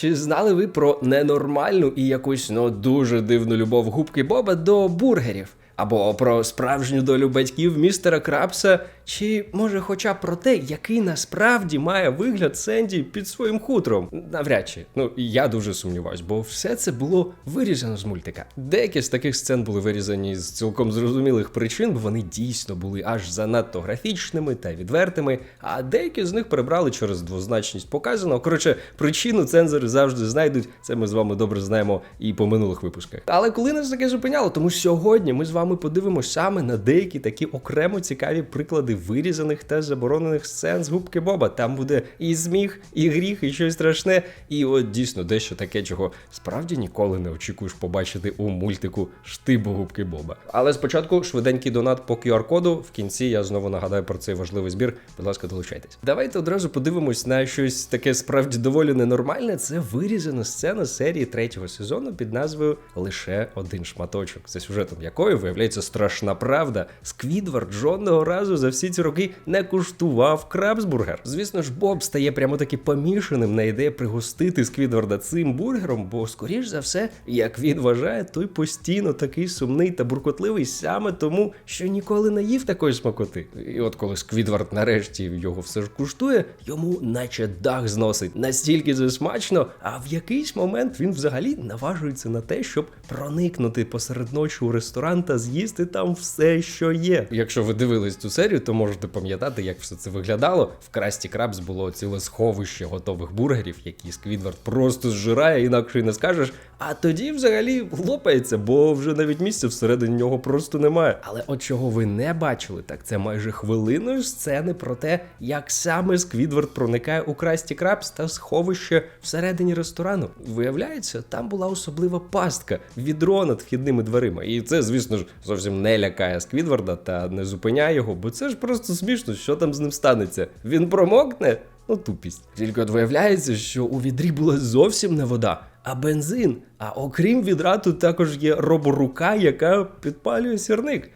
Чи знали ви про ненормальну і якусь ну дуже дивну любов губки Боба до бургерів? Або про справжню долю батьків містера Крабса, чи може хоча б про те, який насправді має вигляд Сенді під своїм хутром? Навряд чи. Ну я дуже сумніваюсь, бо все це було вирізано з мультика. Деякі з таких сцен були вирізані з цілком зрозумілих причин, бо вони дійсно були аж занадто графічними та відвертими. А деякі з них прибрали через двозначність показаного. Коротше, причину цензори завжди знайдуть. Це ми з вами добре знаємо і по минулих випусках. Але коли нас таке зупиняло, тому сьогодні ми з вами подивимося саме на деякі такі окремо цікаві приклади вирізаних та заборонених сцен з губки Боба. Там буде і сміх, і гріх, і щось страшне. І от дійсно дещо таке, чого справді ніколи не очікуєш побачити у мультику штибу губки Боба. Але спочатку швиденький донат по QR-коду. В кінці я знову нагадаю про цей важливий збір. Будь ласка, долучайтесь. Давайте одразу подивимось на щось таке справді доволі ненормальне. Це вирізана сцена серії третього сезону під назвою Лише один шматочок, за сюжетом якої виявляється страшна правда. Сквідвард жодного разу за всі ці роки не куштував крабсбургер. Звісно ж, Боб стає прямо таки помішаним на ідеї пригостити Сквідварда цим бургером, бо, скоріш за все, як він вважає, той постійно такий сумний та буркотливий саме тому, що ніколи не їв такої смакоти. І от коли Сквідвард нарешті його все ж куштує, йому наче дах зносить настільки це смачно, а в якийсь момент він взагалі наважується на те, щоб проникнути посеред ночі у ресторан та з'їсти там все, що є. Якщо ви дивились цю серію, то можете пам'ятати, як все це виглядало. В Красті Крабс було ціле сховище готових бургерів, які Сквідвард просто зжирає, інакше й не скажеш. А тоді взагалі лопається, бо вже навіть місця всередині нього просто немає. Але от чого ви не бачили, так це майже хвилиною сцени про те, як саме Сквідвард проникає у Красті Крабс та сховище всередині ресторану. Виявляється, там була особлива пастка, відро над вхідними дверима. І це, звісно ж, зовсім не лякає Сквідварда та не зупиняє його, бо це ж просто смішно, що там з ним станеться. Він промокне. Ну, тупість. Тільки от виявляється, що у відрі була зовсім не вода, а бензин. А окрім відра, тут також є роборука, яка підпалює сірник.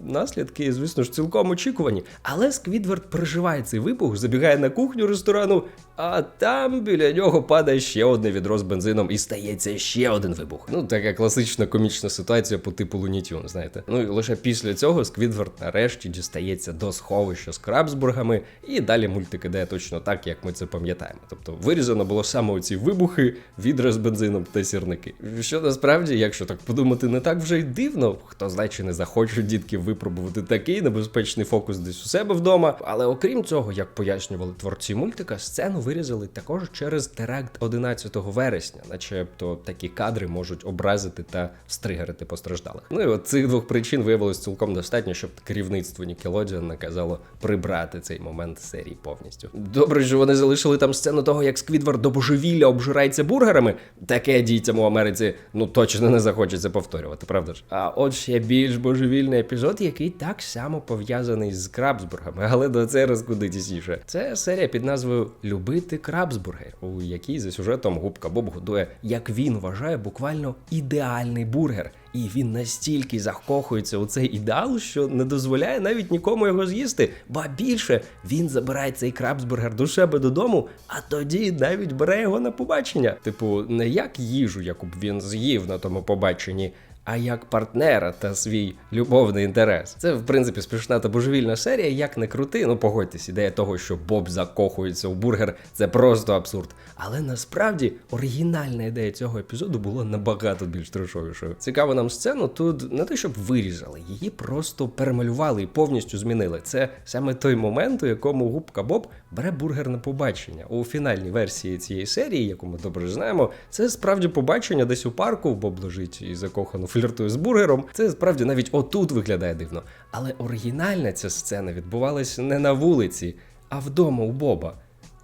Наслідки, звісно ж, цілком очікувані. Але Сквідвард переживає цей вибух, забігає на кухню ресторану, а там біля нього падає ще одне відро з бензином і стається ще один вибух. Ну, така класична комічна ситуація по типу Лунітюн, знаєте. Ну і лише після цього Сквідвард нарешті дістається до сховища з крабсбургами, і далі мультик іде точно так, як ми це пам'ятаємо. Тобто вирізано було саме оці вибухи, відра з бензином та сірники. Що насправді, якщо так подумати, не так вже й дивно, хто знає, чи не захочуть дітки випробувати такий небезпечний фокус десь у себе вдома. Але окрім цього, як пояснювали творці мультика, сцену вирізали також через теракт 11 вересня, начебто такі кадри можуть образити та стригерити постраждалих. Ну і от цих двох причин виявилось цілком достатньо, щоб керівництво Nickelodeon наказало прибрати цей момент серії повністю. Добре, що вони залишили там сцену того, як Сквідвард до божевілля обжирається бургерами. Таке дітям у Америці ну точно не захочеться повторювати, правда ж? А от ще більш божевільний епізод, який так само пов'язаний з крабсбургами, але до це розкуди тісніше. Це серія під назвою Любити крабсбургер, у якій за сюжетом губка Боб годує, як він вважає, буквально ідеальний бургер. І він настільки закохується у цей ідеал, що не дозволяє навіть нікому його з'їсти. Ба більше він забирає цей крабсбургер до себе додому, а тоді навіть бере його на побачення. Типу, не як їжу, яку б він з'їв на тому побаченні. А як партнера та свій любовний інтерес. Це, в принципі, смішна та божевільна серія, як не крути. Ну погодьтесь, ідея того, що Боб закохується у бургер, це просто абсурд. Але насправді оригінальна ідея цього епізоду була набагато більш трешовішою. Цікаво нам сцену тут не те, щоб вирізали, її просто перемалювали і повністю змінили. Це саме той момент, у якому губка Боб бере бургер на побачення. У фінальній версії цієї серії, яку ми добре знаємо, це справді побачення десь у парку. Боб лежить і закохано фліртує з бургером. Це справді навіть отут виглядає дивно. Але оригінальна ця сцена відбувалася не на вулиці, а вдома у Боба,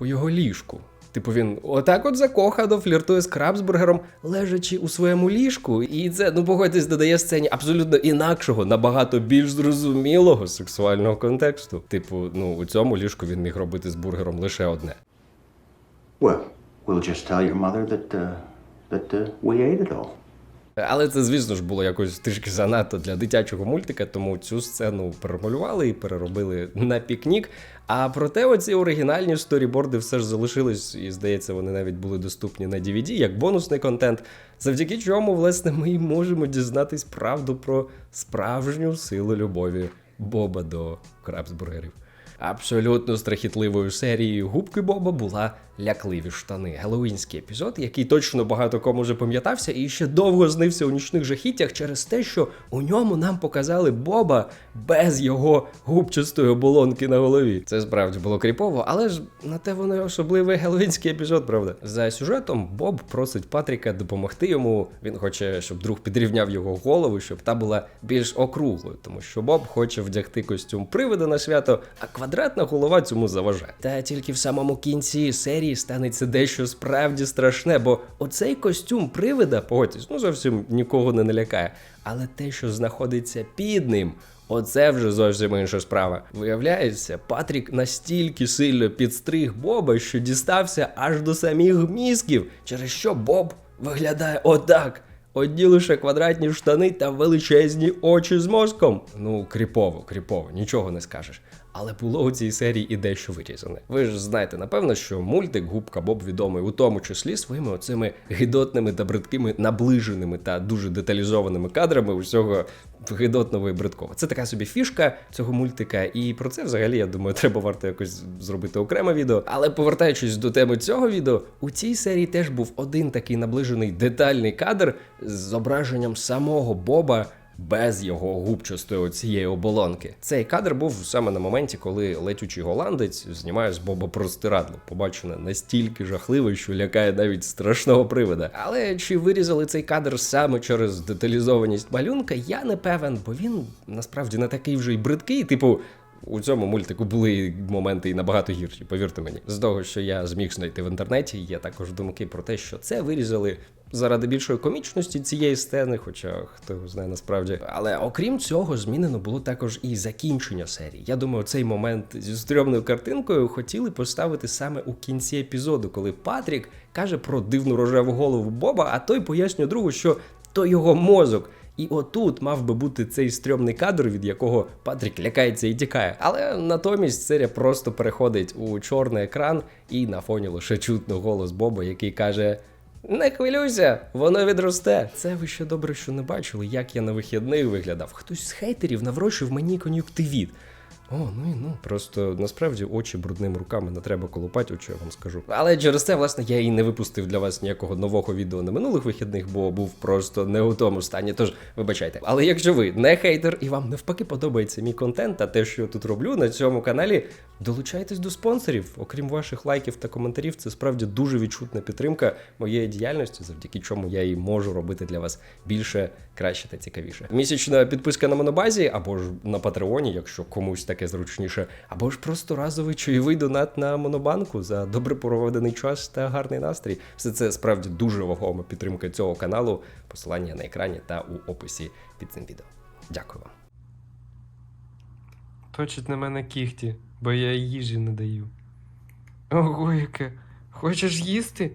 у його ліжку. Типу він отак от закохано фліртує з крабсбургером, лежачи у своєму ліжку. І це, ну погодьтесь, додає сцені абсолютно інакшого, набагато більш зрозумілого сексуального контексту. Типу, ну у цьому ліжку він міг робити з бургером лише одне. Well, we'll just tell your mother that uh, that uh, we ate it all. Але це, звісно ж, було якось трішки занадто для дитячого мультика, тому цю сцену перемалювали і переробили на пікнік. А проте оці оригінальні сторіборди все ж залишились, і здається, вони навіть були доступні на DVD як бонусний контент, завдяки чому, власне, ми і можемо дізнатись правду про справжню силу любові Боба до крабсбургерів. Абсолютно страхітливою серією губки Боба була лякливі штани. Геловінський епізод, який точно багато кому запам'ятався і ще довго знився у нічних жахіттях через те, що у ньому нам показали Боба без його губчастої оболонки на голові. Це справді було кріпово, але ж на те воно особливий геловінський епізод, правда. За сюжетом Боб просить Патріка допомогти йому. Він хоче, щоб друг підрівняв його голову, щоб та була більш округлою, тому що Боб хоче вдягти костюм привида на свято, а квадратна голова цьому заважає. Та тільки в самому кінці серії станеться дещо справді страшне, бо оцей костюм привида, погодьтесь, ну зовсім нікого не налякає. Але те, що знаходиться під ним. Оце вже зовсім інша справа. Виявляється, Патрік настільки сильно підстриг Боба, що дістався аж до самих мізків, через що Боб виглядає отак. Одні лише квадратні штани та величезні очі з мозком. Ну, кріпово, кріпово, нічого не скажеш. Але було у цій серії і дещо вирізане. Ви ж знаєте, напевно, що мультик Губка Боб відомий у тому числі своїми оцими гидотними та бридкими наближеними та дуже деталізованими кадрами усього гидотного і бридкого. Це така собі фішка цього мультика, і про це взагалі, я думаю, треба варто якось зробити окреме відео. Але повертаючись до теми цього відео, у цій серії теж був один такий наближений детальний кадр з зображенням самого Боба. Без його губчастої цієї оболонки. Цей кадр був саме на моменті, коли летючий голландець знімає з Боба простирадло. Побачене настільки жахливе, що лякає навіть страшного привида. Але чи вирізали цей кадр саме через деталізованість малюнка, я не певен, бо він насправді не такий вже й бридкий, типу. У цьому мультику були моменти і набагато гірші, повірте мені. З того, що я зміг знайти в інтернеті, є також думки про те, що це вирізали заради більшої комічності цієї сцени, хоча хто знає насправді. Але окрім цього, змінено було також і закінчення серії. Я думаю, цей момент зі стрьомною картинкою хотіли поставити саме у кінці епізоду, коли Патрік каже про дивну рожеву голову Боба, а той пояснює другу, що то його мозок. І отут мав би бути цей стрьомний кадр, від якого Патрік лякається і тікає. Але натомість серія просто переходить у чорний екран, і на фоні лише чутно голос Боба, який каже: Не хвилюйся, воно відросте. Це ви ще добре, що не бачили, як я на вихідних виглядав. Хтось з хейтерів наврочив мені кон'юктивіт. О, ну і ну. Просто насправді очі брудними руками не треба колупати, от я вам скажу. Але через це, власне, я і не випустив для вас ніякого нового відео на минулих вихідних, бо був просто не у тому стані. Тож вибачайте. Але якщо ви не хейтер і вам навпаки подобається мій контент та те, що я тут роблю на цьому каналі, долучайтесь до спонсорів. Окрім ваших лайків та коментарів, це справді дуже відчутна підтримка моєї діяльності, завдяки чому я і можу робити для вас більше, краще та цікавіше. Місячна підписка на монобазі або ж на Патреоні, якщо комусь таке зручніше, або ж просто разовий чайовий донат на монобанку за добре проведений час та гарний настрій. Все це справді дуже вагома підтримка цього каналу. Посилання на екрані та у описі під цим відео. Дякую вам. Точить на мене кіхті, бо я їжі не даю. Ого, яке. Хочеш їсти?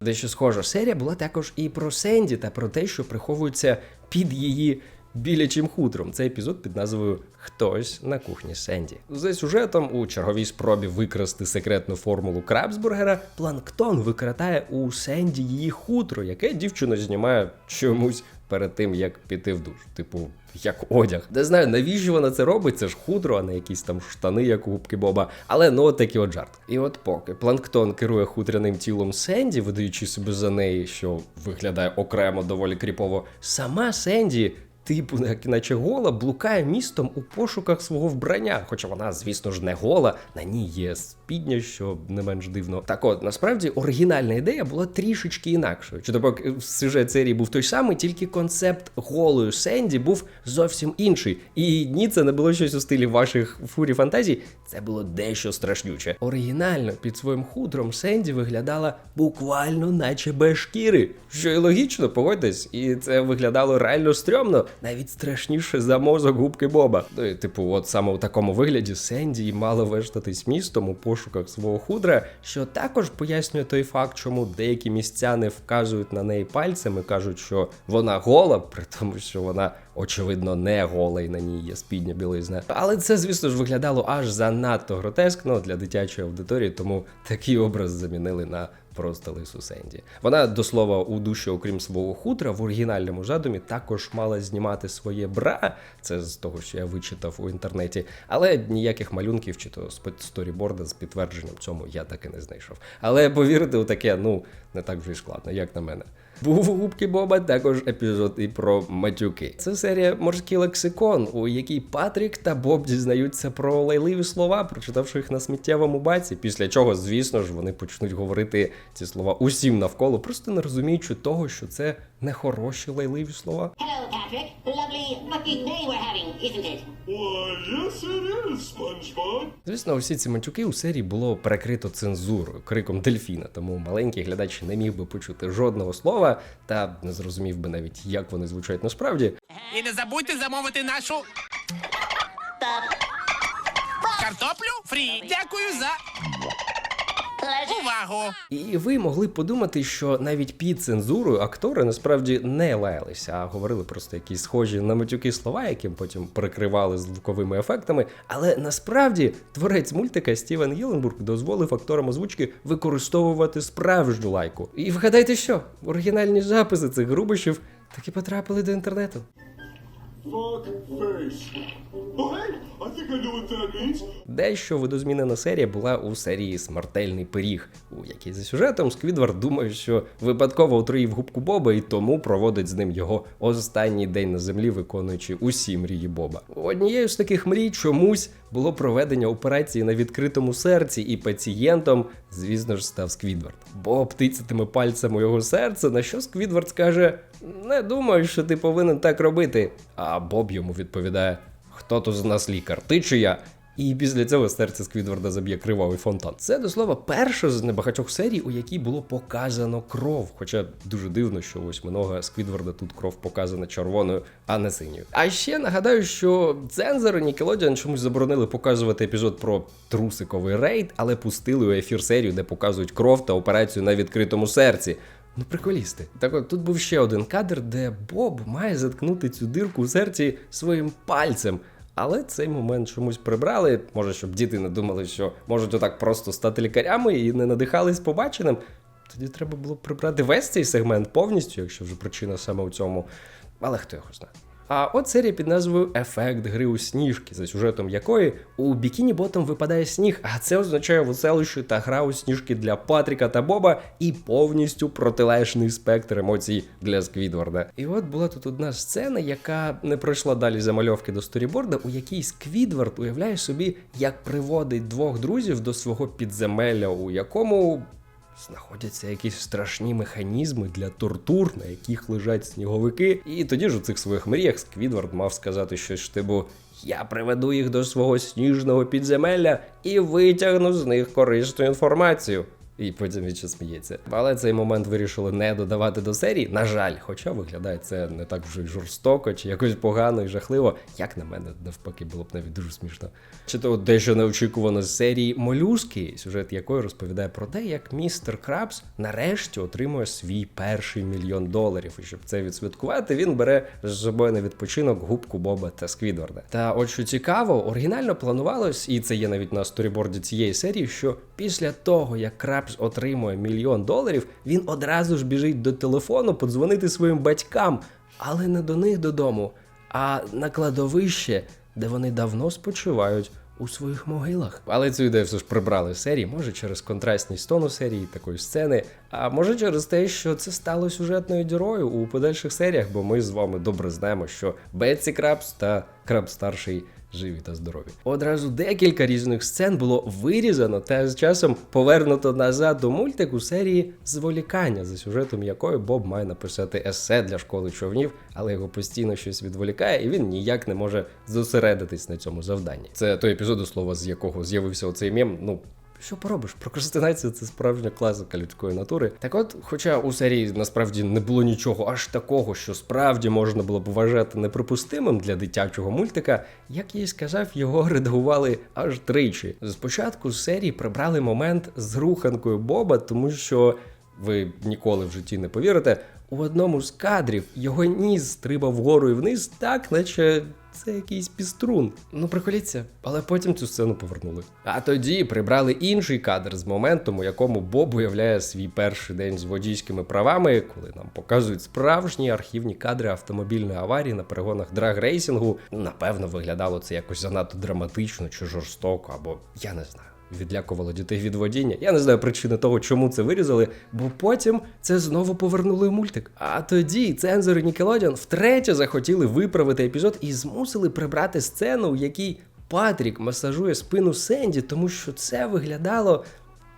Дещо схожа серія була також і про Сенді та про те, що приховується під її білячим хутром. Це епізод під назвою Хтось на кухні Сенді. За сюжетом у черговій спробі викрасти секретну формулу Крабсбургера, планктон викрадає у Сенді її хутро, яке дівчина знімає чомусь перед тим, як піти в душ. Типу, як одяг. Не знаю, навіщо вона це робить, це ж хутро, а не якісь там штани, як у губки Боба. Але ну от такий от жарт. І от поки планктон керує хутряним тілом Сенді, видаючи себе за неї, що виглядає окремо доволі кріпово, сама Сенді. Типу, як наче гола, блукає містом у пошуках свого вбрання. Хоча вона, звісно ж, не гола, на ній є спідня, що не менш дивно. Так от, насправді, оригінальна ідея була трішечки інакшою. Чи тобто сюжет серії був той самий, тільки концепт голої Сенді був зовсім інший. І ні, це не було щось у стилі ваших фурі фантазій, це було дещо страшнюче. Оригінально під своїм хутром Сенді виглядала буквально, наче без шкіри. Що і логічно, погодьтесь, і це виглядало реально стрьомно навіть страшніше за мозок губки Боба. Ну, і, типу, от саме у такому вигляді Сенді і мала вештатись містом у пошуках свого худра, що також пояснює той факт, чому деякі містяни вказують на неї пальцем і кажуть, що вона гола, при тому, що вона очевидно не гола і на ній є спідня білизна. Але це, звісно ж, виглядало аж занадто гротескно для дитячої аудиторії, тому такий образ замінили на просто лису Сенді. Вона до слова у душі, окрім свого хутра, в оригінальному задумі також мала знімати своє бра. Це з того, що я вичитав у інтернеті, але ніяких малюнків чи то сторіборда з підтвердженням цьому я так і не знайшов. Але повірити у таке, ну не так вже й складно, як на мене. Був у губки Боба також епізод і про матюки. Це серія морський лексикон, у якій Патрік та Боб дізнаються про лайливі слова, прочитавши їх на сміттєвому баці. Після чого, звісно ж, вони почнуть говорити ці слова усім навколо, просто не розуміючи того, що це не хороші лайливі слова. Hello, Patrick. Lovely lucky day we're having, isn't it? Why, yes it is, SpongeBob. Звісно, усі ці матюки у серії було перекрито цензурою, криком дельфіна, тому маленький глядач не міг би почути жодного слова та не зрозумів би навіть, як вони звучать насправді. І не забудьте замовити нашу картоплю фрі. Дякую за увагу. І ви могли подумати, що навіть під цензурою актори насправді не лаялися, а говорили просто якісь схожі на матюки слова, яким потім прикривали звуковими ефектами. Але насправді творець мультика Стівен Єленбург дозволив акторам озвучки використовувати справжню лайку. І вгадайте що? Оригінальні записи цих грубощів таки потрапили до інтернету. Дещо видозмінена серія була у серії Смертельний пиріг, у якій за сюжетом Сквідвард думає, що випадково отруїв губку Боба і тому проводить з ним його останній день на землі, виконуючи усі мрії Боба. Однією з таких мрій чомусь було проведення операції на відкритому серці, і пацієнтом, звісно ж, став Сквідвард. Боб тицятиме пальцем у його серце, на що Сквідвард скаже: Не думаю, що ти повинен так робити. А Боб йому відповідає: Хто тут з нас лікар? Ти чи я? І після цього серце Сквідварда заб'є кривавий фонтан. Це до слова перша з небагатьох серій, у якій було показано кров. Хоча дуже дивно, що ось минога Сквідварда тут кров показана червоною, а не синьою. А ще нагадаю, що цензори Nickelodeon чомусь заборонили показувати епізод про трусиковий рейд, але пустили у ефір серію, де показують кров та операцію на відкритому серці. Ну, приколісти. Так от тут був ще один кадр, де Боб має заткнути цю дирку у серці своїм пальцем. Але цей момент чомусь прибрали. Може, щоб діти не думали, що можуть отак просто стати лікарями і не надихались побаченим. Тоді треба було прибрати весь цей сегмент повністю, якщо вже причина саме у цьому. Але хто його знає. А от серія під назвою Ефект гри у сніжки, за сюжетом якої у бікіні ботом випадає сніг, а це означає веселощі та гра у сніжки для Патріка та Боба і повністю протилежний спектр емоцій для Сквідварда. І от була тут одна сцена, яка не пройшла далі замальовки до сторіборда, у якій Сквідвард уявляє собі, як приводить двох друзів до свого підземелля, у якому знаходяться якісь страшні механізми для тортур, на яких лежать сніговики. І тоді ж у цих своїх мріях Сквідвард мав сказати щось типу. Я приведу їх до свого сніжного підземелля і витягну з них корисну інформацію. І потім він ще сміється. Але цей момент вирішили не додавати до серії. На жаль, хоча виглядає це не так вже жорстоко, чи якось погано і жахливо. Як на мене, навпаки, було б навіть дуже смішно. Чи то дещо неочікувано з серії Молюски, сюжет якої розповідає про те, як містер Крабс нарешті отримує свій перший мільйон доларів. І щоб це відсвяткувати, він бере з собою на відпочинок губку Боба та Сквідварда. Та от що цікаво, оригінально планувалось, і це є навіть на сторіборді цієї серії, що після того, як Крабс отримує мільйон доларів, він одразу ж біжить до телефону подзвонити своїм батькам, але не до них додому, а на кладовище, де вони давно спочивають. У своїх могилах. Але цю ідею все ж прибрали з серії, може через контрастність тону серії, такої сцени, а може через те, що це стало сюжетною дірою у подальших серіях, бо ми з вами добре знаємо, що Бетсі Крабс та Краб старший живі та здорові. Одразу декілька різних сцен було вирізано та з часом повернуто назад до мультику серії зволікання, за сюжетом якої Боб має написати есе для школи човнів, але його постійно щось відволікає, і він ніяк не може зосередитись на цьому завданні. Це той епізод, у слова, з якого з'явився оцей мем. Ну. Що поробиш? Прокрастинація це справжня класика людської натури. Так от, хоча у серії насправді не було нічого аж такого, що справді можна було б вважати неприпустимим для дитячого мультика, як я й сказав, його редагували аж тричі. Спочатку з серії прибрали момент з руханкою Боба, тому що ви ніколи в житті не повірите. У одному з кадрів його ніс стрибав вгору і вниз, так наче це якийсь піструн. Ну, приколіться, але потім цю сцену повернули. А тоді прибрали інший кадр з моментом, у якому Боб уявляє свій перший день з водійськими правами, коли нам показують справжні архівні кадри автомобільної аварії на перегонах драг-рейсингу. Напевно, виглядало це якось занадто драматично чи жорстоко, або я не знаю. Відлякувало дітей від водіння. Я не знаю причини того, чому це вирізали, бо потім це знову повернули в мультик. А тоді цензори Нікелодіон втретє захотіли виправити епізод і змусили прибрати сцену, в якій Патрік масажує спину Сенді, тому що це виглядало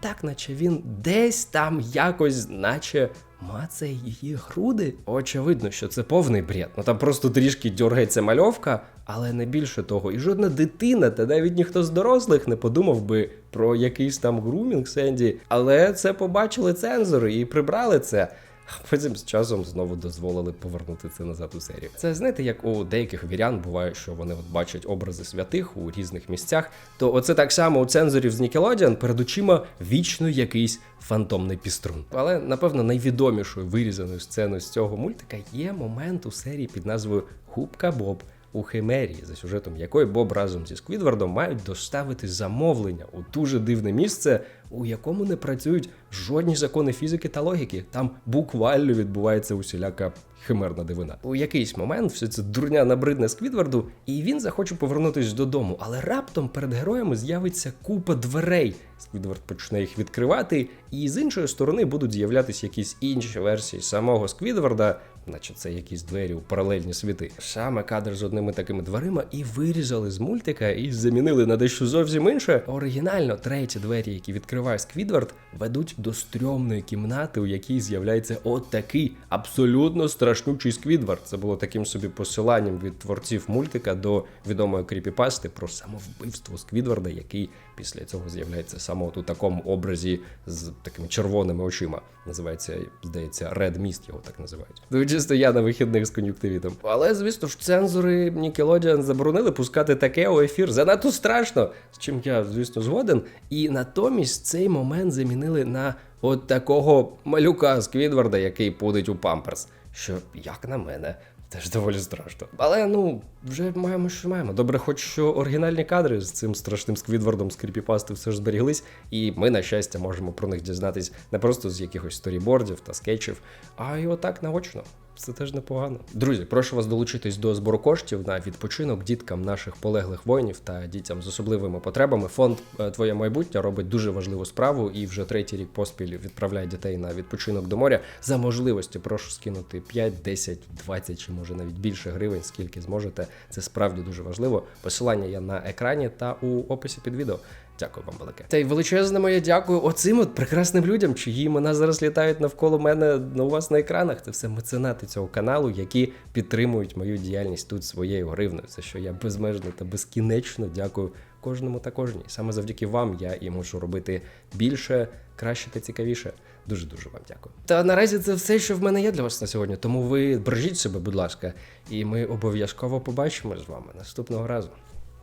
так, наче він десь там якось, наче мацає її груди. Очевидно, що це повний бред. Ну там просто трішки дергається мальовка, але не більше того. І жодна дитина, та навіть ніхто з дорослих не подумав би про якийсь там грумінг Сенді. Але це побачили цензори і прибрали це. А Потім з часом знову дозволили повернути це назад у серію. Це знаєте, як у деяких вірян буває, що вони от бачать образи святих у різних місцях. То оце так само у цензорів з Нікелодіан перед очима вічно якийсь фантомний піструн. Але напевно найвідомішою вирізаною сценою з цього мультика є момент у серії під назвою Губка Боб. У Химерії, за сюжетом якої Боб разом зі Сквідвардом мають доставити замовлення у дуже дивне місце, у якому не працюють жодні закони фізики та логіки. Там буквально відбувається усіляка химерна дивина. У якийсь момент все це дурня набридне Сквідварду, і він захоче повернутись додому, але раптом перед героями з'явиться купа дверей. Сквідвард почне їх відкривати, і з іншої сторони будуть з'являтися якісь інші версії самого Сквідварда, наче це якісь двері у паралельні світи. Саме кадр з одними такими дверима і вирізали з мультика і замінили на дещо зовсім інше. Оригінально треті двері, які відкриває Сквідвард, ведуть до стрьомної кімнати, у якій з'являється от такий абсолютно страшнючий Сквідвард. Це було таким собі посиланням від творців мультика до відомої кріпіпасти про самовбивство Сквідварда, який після цього з'являється саме от у такому образі з такими червоними очима. Називається, здається, Red Mist його так називають. Ну, чисто я на вихідних з кон'юктивітом. Але звісно ж, цензори Nickelodeon заборонили пускати таке у ефір. Занадто страшно, з чим я, звісно, згоден. І натомість цей момент замінили на от такого малюка Сквідварда, який пудить у памперс. Що, як на мене, Теж доволі страшно. Але ну, вже маємо, що маємо. Добре, хоч що оригінальні кадри з цим страшним сквідвардом з кріпіпасти все ж зберіглись, і ми, на щастя, можемо про них дізнатись не просто з якихось сторібордів та скетчів, а й отак наочно. Це теж непогано. Друзі, прошу вас долучитись до збору коштів на відпочинок діткам наших полеглих воїнів та дітям з особливими потребами. Фонд е, Твоє майбутнє робить дуже важливу справу і вже третій рік поспіль відправляє дітей на відпочинок до моря. За можливості прошу скинути 5, 10, 20 чи може навіть більше гривень, скільки зможете. Це справді дуже важливо. Посилання є на екрані та у описі під відео. Дякую вам велике. Та й величезне моє дякую оцим от прекрасним людям, чиї імена зараз літають навколо мене ну, у вас на екранах. Це все меценати цього каналу, які підтримують мою діяльність тут своєю гривною. За що я безмежно та безкінечно дякую кожному та кожній. Саме завдяки вам я і можу робити більше, краще та цікавіше. Дуже дуже вам дякую. Та наразі це все, що в мене є для вас на сьогодні. Тому ви бережіть себе, будь ласка, і ми обов'язково побачимо з вами наступного разу.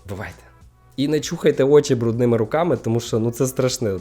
Бувайте! І не чухайте очі брудними руками, тому що ну це страшне.